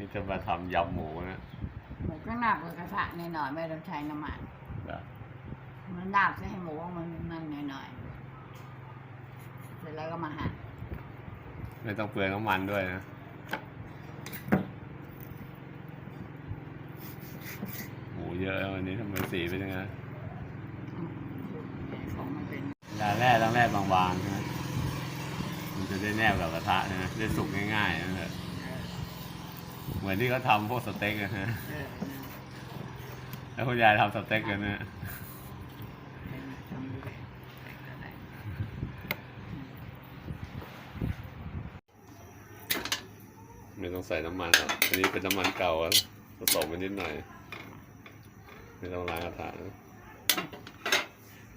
นี่จะมาทำยำหมูนะหมูก็หนักกว่ากระทะหน่อยๆไม่ต้องใช้น้ำมัน แบบมันดาบจะให้หมูมันนั่นหน่อยๆเสร็จแล้วก็มาหั่นไม่ต้องเปลืองน้ำมันด้วยนะหมูเยอะแล้ววันนี้ทำไมสีเป็นยังไงอืมของมันเป็นเวลาแร่ต้องแร่บางๆนะมันจะได้แนบกับกระทะนะได้สุกง่ายๆนะ เถอะเออเหมือนที่เขาทำพวกสเต็กนะฮะเออแล้วคุณยายทำสเต็กกันนะเออทำด้วยแต่ก็ได้ไม่ต้องใส่น้ำมันหรอกอันนี้เป็นน้ำมันเก่าอะผสมไปนิดหน่อย ไม่ต้องล้างกระทะนะ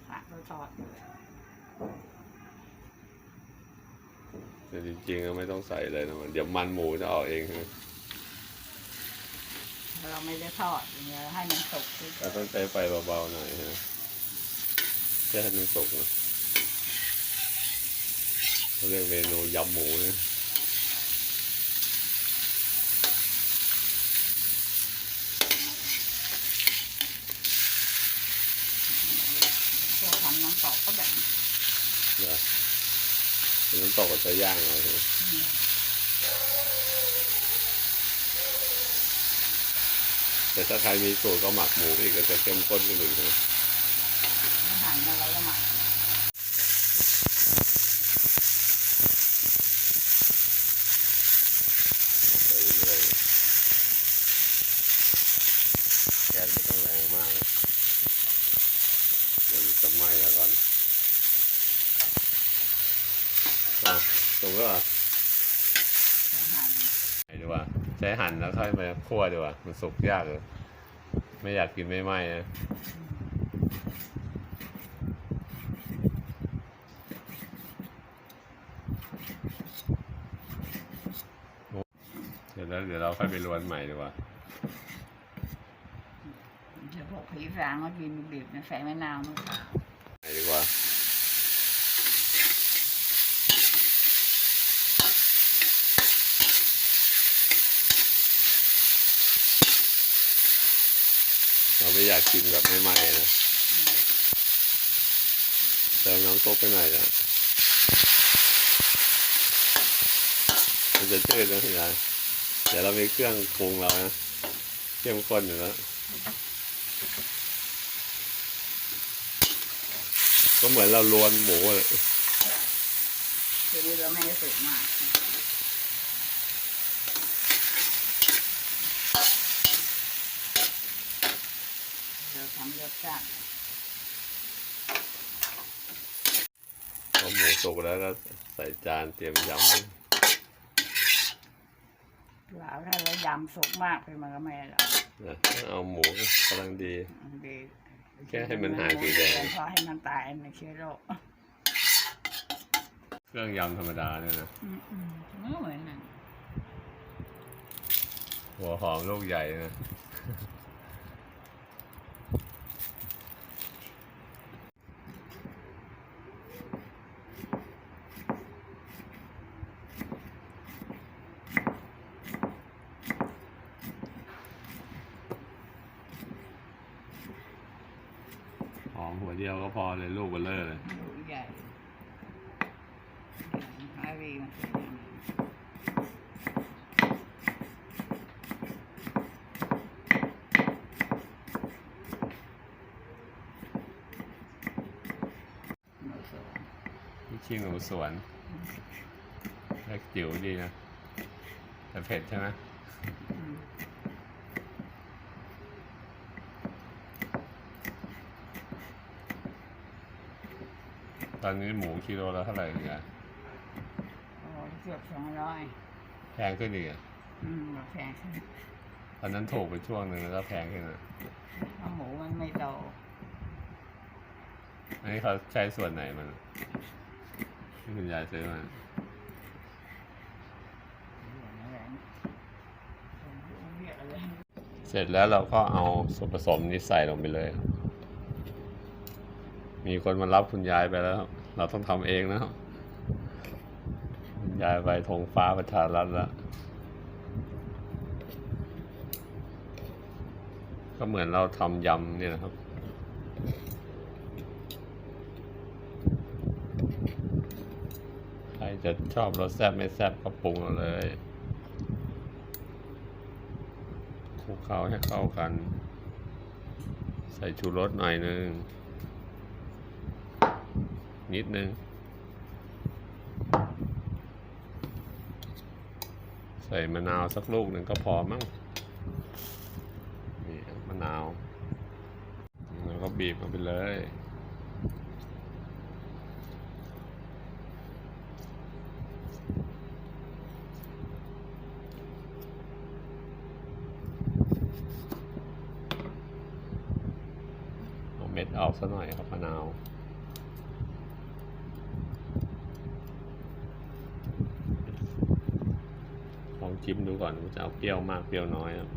ผักก็ทอดด้วยแต่จริงๆก็ไม่ต้องใส่เลยนะมัน เดี๋ยวมันหมูจะออกเองนะ เราไม่ได้ทอดอย่างเงี้ยให้มันสุกที่เราต้องใช้ไฟเบาๆหน่อยนะแค่ให้มันสุกนะเขาเรียกเมนูยำหมูนะพวกทำน้ำตกก็แบบนี้เดี๋ยวเป็นน้ำตกกับใช้ย่างเอาใช่ไหม แต่ถ้าใครมีสูตรก็หมักหมูอีกก็จะเข้มข้นขึ้นอีกนะอาหารอะไรก็หมักไปเรื่อยแก๊สไม่ต้องแรงมากเดี๋ยวจะไหม้แล้วก่อนอะถูกแล้วาหาร ไหนดีกว่าใช้หั่นแล้วค่อยมาคั่วดีกว่ามันสุกยากเลยไม่อยากกินไม่ไหม้นะเดี๋ยวแล้วเดี๋ยวเราค่อยไปรวนใหม่ดีกว่าเฉพาะผีฝางก็กินบีบๆใส่มะนาวมะขาม ไหนดีกว่า เราไม่อยากกินแบบไม่ไหม้นะเติมน้ำซุปไปหน่อยนะมันจะจืดนะพี่นายเดี๋ยวเรามีเครื่องปรุงเรานะเข้มข้นอยู่แล้วก็เหมือนเราลวนหมูเลยคือเราไม่ได้สุกมาก เราทำรสชาติพอหมูสุกแล้วก็ใส่จานเตรียมยำนะเปล่าถ้าเรายำสุกมากไปมันก็ไม่อร่อยนะเอาหมูกำลังดีดีแค่ให้มันหายสีแดงพอให้มันตายในเชื้อโรคเครื่องยำธรรมดาเนี่ยนะอืมอืมไม่เหมือนนั่นหัวหอมลูกใหญ่นะ หอมหัวเดียวก็พอเลยลูกเบลเลอร์เลยลูใหญ่ฮารีมันเป็นอย่างนี้หมูสวนนี่ขี้หนูสวนเล็กจิ๋วดีนะแต่เผ็ดใช่ไหม อืม ตอนนี้หมูกิโลละเท่าไหร่เนี่ยโอ้เกือบสองร้อยแพงขึ้นอีกอะอืมแบบแพงขึ้นตอนนั้นถูกไปช่วงหนึ่งแล้วก็แพงขึ้นอะเพราะหมูมันไม่โตอันนี้เขาใช้ส่วนไหนมันอะที่คุณยายซื้อมาเสร็จแล้วเราก็เอาส่วนผสมนี้ใส่ลงไปเลย มีคนมารับคุณยายไปแล้ว เราต้องทำเองนะครับคุณยายไปธงฟ้าประชารัฐแล้วก็เหมือนเราทำยำเนี่ยนะครับใครจะชอบรสแซ่บไม่แซ่บก็ปรุงเอาเลยคลุกเคล้าให้เข้ากัน ใส่ชูรสหน่อยนึง นิดนึง ใส่มะนาวสักลูกหนึ่งก็พอมั้งนี่มะนาว แล้วก็บีบเข้าไปเลยเอาเม็ดออกซะหน่อยครับมะนาว ลอง ชิมดูก่อนว่าจะเอาเปรี้ยวมากเปรี้ยวน้อยครับ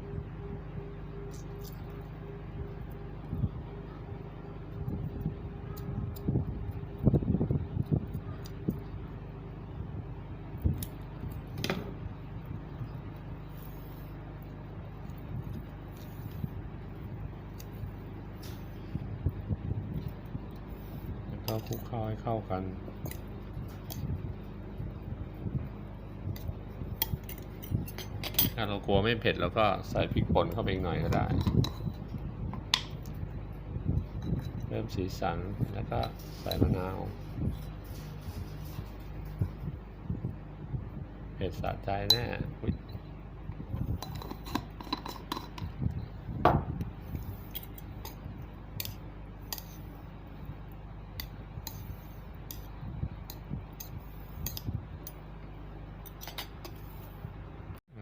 แล้วก็คลุกเคล้าให้เข้ากัน ถ้าเรากลัวไม่เผ็ดเราก็ใส่พริกป่นเข้าไปอีกหน่อยก็ได้ เริ่มสีสันแล้วก็ใส่มะนาวเผ็ดสะใจแน่อุ๊ย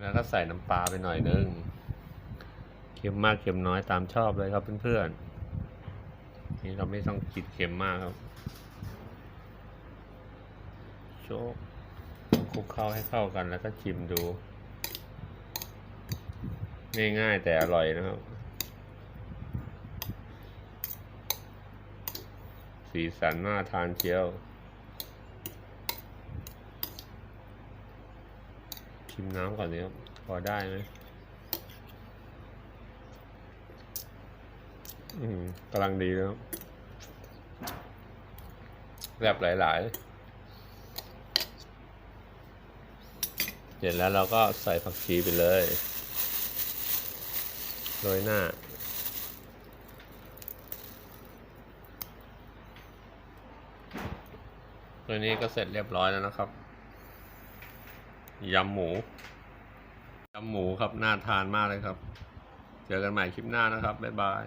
แล้ว ก็ใส่น้ำปลาไปหน่อยนึงเค็มมากเค็มน้อยตามชอบเลยครับเพื่อนๆนี่เราไม่ต้องกินเค็มมากครับโชกคลุกเข้าให้เข้ากันแล้วก็ชิมดู ง่ายๆแต่อร่อยนะครับ สีสันน่าทานเชียว ชิมน้ำก่อนนี้ครับ พอได้ไหมอืมกำลังดีนะครับแบบหลายๆ เสร็จแล้วเราก็ใส่ผักชีไปเลยโรยหน้าตัวนี้ก็เสร็จเรียบร้อยแล้วนะครับ ยำหมูยำหมูครับน่าทานมากเลยครับ เจอกันใหม่คลิปหน้านะครับ บ๊ายบาย